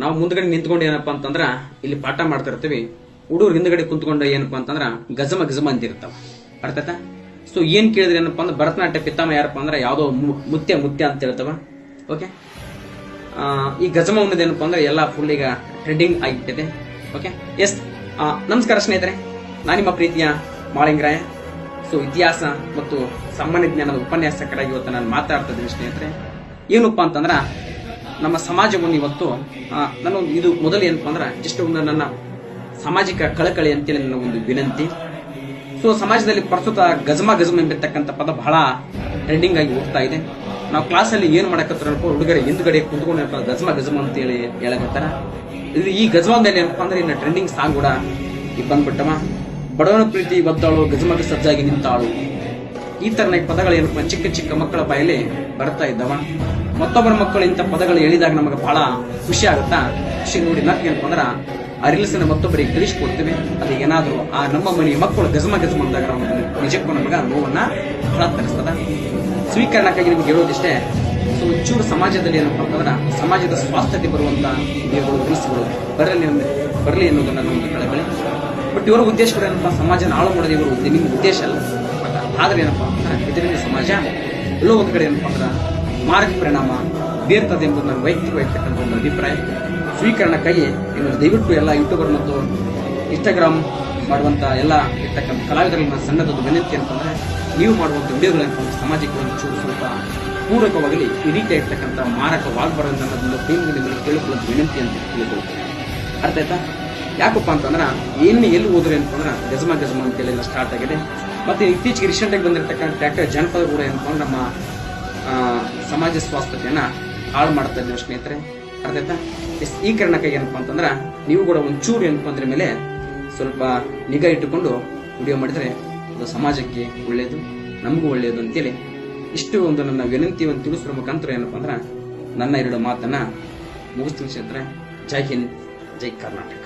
ನಾವು ಮುಂದ್ಗಡೆ ನಿಂತ್ಕೊಂಡು ಏನಪ್ಪ ಅಂತಂದ್ರ ಇಲ್ಲಿ ಪಾಠ ಮಾಡ್ತಾ ಇರ್ತೀವಿ ಹುಡುಗರು ಹಿಂದ್ಗಡೆ ಕುಂತ್ಕೊಂಡು ಏನಪ್ಪಾ ಅಂತಂದ್ರ ಗಜಮ ಗಜಮ ಅಂತಿರ್ತಾವ. ಅರ್ಥಾಯ್ತಾ ಸೊ ಏನ್ ಕೇಳಿದ್ರೆ ಏನಪ್ಪಾ ಅಂದ್ರೆ ಭರತನಾಟ್ಯ ಪಿತಾಮ ಯಾರಪ್ಪ ಅಂದ್ರೆ ಯಾವ್ದೋ ಮುತ್ಯ ಮುತ್ಯ ಅಂತ ಹೇಳ್ತಾವ. ಓಕೆ ಈ ಗಜಮ ಅನ್ನೋದು ಏನಪ್ಪಾ ಅಂದ್ರೆ ಎಲ್ಲ ಫುಲ್ ಈಗ ಟ್ರೆಂಡಿಂಗ್ ಆಗಿಬಿಟ್ಟಿದೆ. ಓಕೆ ಎಸ್ ನಮಸ್ಕಾರ ಸ್ನೇಹಿತರೆ. ನಾನು ನಿಮ್ಮ ಪ್ರೀತಿಯ ಮಾಳಿಂಗರಾಯ. ಸೊ ಇತಿಹಾಸ ಮತ್ತು ಸಾಮಾನ್ಯ ಜ್ಞಾನದ ಉಪನ್ಯಾಸಕರಾಗಿ ಇವತ್ತು ನಾನು ಮಾತಾಡ್ತಾ ಇದ್ದೀನಿ ಸ್ನೇಹಿತರೆ. ಏನಪ್ಪಾ ಅಂತಂದ್ರ ನಮ್ಮ ಸಮಾಜವನ್ನು ಇವತ್ತು ನಾನು ಇದು ಮೊದಲು ಏನಪ್ಪ ಅಂದ್ರೆ, ಜಸ್ಟ್ ಒಂದು ನನ್ನ ಸಾಮಾಜಿಕ ಕಳಕಳಿ ಅಂತೇಳಿ ನನ್ನ ಒಂದು ವಿನಂತಿ. ಸೊ ಸಮಾಜದಲ್ಲಿ ಪ್ರಸ್ತುತ ಗಜಮ ಗಜಮ ಎಂಬಿರ್ತಕ್ಕಂಥ ಪದ ಬಹಳ ಟ್ರೆಂಡಿಂಗ್ ಆಗಿ ಹೋಗ್ತಾ ಇದೆ. ನಾವು ಕ್ಲಾಸಲ್ಲಿ ಏನು ಮಾಡಕತ್ತಾರ ಹುಡುಗರೆ, ಹಿಂದ್ಗಡೆ ಕುಂತ್ಕೊಂಡು ಗಜಮ ಗಜಮ ಅಂತ ಹೇಳಿ ಹೇಳಕತ್ತಾರ. ಇದು ಈ ಗಜಮದಲ್ಲಿ ಏನಪ್ಪಾ ಅಂದ್ರೆ ಇನ್ನು ಟ್ರೆಂಡಿಂಗ್ ಸಾಂಗ್ ಕೂಡ ಈಗ ಬಂದ್ಬಿಟ್ಟವ. ಬಡವನ ಪ್ರೀತಿ ಒದ್ದಾಳು ಗಜಮಗ ಸಜ್ಜಾಗಿ ನಿಂತಾಳು. ಈ ತರನ ಪದಗಳು ಏನಪ್ಪ ಚಿಕ್ಕ ಚಿಕ್ಕ ಮಕ್ಕಳ ಬಾಯಲ್ಲಿ ಬರ್ತಾ ಇದ್ದವ. ಮತ್ತೊಬ್ಬರ ಮಕ್ಕಳು ಇಂಥ ಪದಗಳು ಹೇಳಿದಾಗ ನಮಗೆ ಬಹಳ ಖುಷಿ ಆಗುತ್ತಾ? ಖುಷಿ ನೋಡಿ ನಾಕ್ ಏನಪ್ಪ ಅಂದ್ರ, ಆ ರೀಲ್ಸ್ ಮತ್ತೊಬ್ಬರಿಗೆ ತಿಳಿಸ್ಕೊಡ್ತೀವಿ. ಅದು ಏನಾದರೂ, ಆ ನಮ್ಮ ಮನೆಯ ಮಕ್ಕಳು ಗಜಮ ಗಜಮ ಅಂದಾಗ ನಾವು ನಿಜಕ್ಕೂ ನಮಗ ನೋವನ್ನ ತರಿಸ್ತದ ಸ್ವೀಕರಣಕ್ಕಾಗಿ ನಿಮ್ಗೆ ಹೇಳೋದಿಷ್ಟೇ ಸೊ ಸಮಾಜದಲ್ಲಿ ಏನಪ್ಪ ಅಂತಂದ್ರೆ, ಸಮಾಜದ ಸ್ವಾಸ್ಥ್ಯತೆ ಬರುವಂತ ನೀವು ರೀಲ್ಸ್ಗಳು ಬರಲಿ ಬರಲಿ ಅನ್ನೋದನ್ನ ನಮಗೆ ಕಳಬಳಿ ಬಟ್ ಇವರ ಉದ್ದೇಶ ಏನಪ್ಪಾ ಏನಪ್ಪ, ಸಮಾಜನ ಹಾಳು ಮಾಡೋದು ಇವರ ನಿಮ್ಮ ಉದ್ದೇಶ ಅಲ್ಲ. ಆದ್ರೆ ಏನಪ್ಪ ಅಂದ್ರೆ ಇದರಿಂದ ಸಮಾಜ ಎಲ್ಲೋ ಒಂದು ಕಡೆ ಏನಪ್ಪ ಅಂದ್ರೆ ಮಾರಕ ಪರಿಣಾಮ ಬೀರ್ತದೆ ಎಂಬುದು ನನ್ನ ವೈಯಕ್ತಿಕವಾಗಿರ್ತಕ್ಕಂಥ ಒಂದು ಅಭಿಪ್ರಾಯ. ಸ್ವೀಕರಣಕ್ಕಾಗಿ ಇನ್ನು ದಯವಿಟ್ಟು ಎಲ್ಲ ಯೂಟ್ಯೂಬರ್ ಮತ್ತು ಇನ್ಸ್ಟಾಗ್ರಾಮ್ ಮಾಡುವಂಥ ಎಲ್ಲ ಇರ್ತಕ್ಕಂಥ ಕಲಾವಿದರಲ್ಲಿ ನನ್ನ ಸಣ್ಣದೊಂದು ವಿನಂತಿ ಅಂತಂದರೆ ನೀವು ಮಾಡುವಂಥ ವಿಡಿಯೋಗಳನ್ನು ಸಮಾಜಕ್ಕೆ ಒಂದು ಚೂರು ಸ್ವಲ್ಪ ಪೂರಕವಾಗಲಿ, ಈ ರೀತಿಯ ಇರ್ತಕ್ಕಂಥ ಮಾರಕವಾಗಬಾರದು ಅನ್ನೋದನ್ನು ಟೀಮ್ಗೆ ನಿಮಗೆ ಕೇಳಿಕೊಳ್ಳೋದು ವಿನಂತಿ ಅಂತ ತಿಳ್ಕೊಳ್ತೀನಿ ಅರ್ಥ ಆಯ್ತಾ? ಯಾಕಪ್ಪ ಅಂತಂದ್ರೆ ಏನು ಎಲ್ಲಿ ಹೋದ್ರೆ ಅಂತಂದ್ರೆ ಗಜಮ ಗಜಮ ಅಂತೇಳಿ ಸ್ಟಾರ್ಟ್ ಆಗಿದೆ. ಮತ್ತೆ ಇತ್ತೀಚೆಗೆ ರೀಸೆಂಟಾಗಿ ಬಂದಿರತಕ್ಕಂಥ ಟ್ರ್ಯಾಕ್ಟರ್ ಜನಪದ ಕೂಡ ಏನಪ್ಪ ನಮ್ಮ ಸಮಾಜ ಸ್ವಾಸ್ಥ್ಯತೆಯನ್ನು ಹಾಳು ಮಾಡ್ತಾ ಇದ್ದೀವಿ ಸ್ನೇಹಿತರೆ. ಅರ್ಥ ಆಯ್ತಾ? ಎಸ್, ಈ ಕಾರಣಕ್ಕಾಗಿ ಏನಪ್ಪ ಅಂತಂದ್ರೆ ನೀವು ಕೂಡ ಒಂಚೂರು ಏನಪ್ಪ ಅಂದ್ರೆ ಮೇಲೆ ಸ್ವಲ್ಪ ನಿಗಾ ಇಟ್ಟುಕೊಂಡು ವಿಡಿಯೋ ಮಾಡಿದ್ರೆ ಅದು ಸಮಾಜಕ್ಕೆ ಒಳ್ಳೆಯದು ನಮಗೂ ಒಳ್ಳೆಯದು ಅಂತೇಳಿ ಇಷ್ಟು ಒಂದು ನನ್ನ ವಿನಂತಿ, ಒಂದು ತಿಳಿಸಿರೋ ಮುಖಾಂತರ ಏನಪ್ಪ ಅಂದ್ರೆ ನನ್ನ ಎರಡು ಮಾತನ್ನು ಮುಗಿಸ್ತೀನಿ ಸ್ನೇಹಿತರೆ. ಜೈ ಹಿಂದ್, ಜೈ ಕರ್ನಾಟಕ.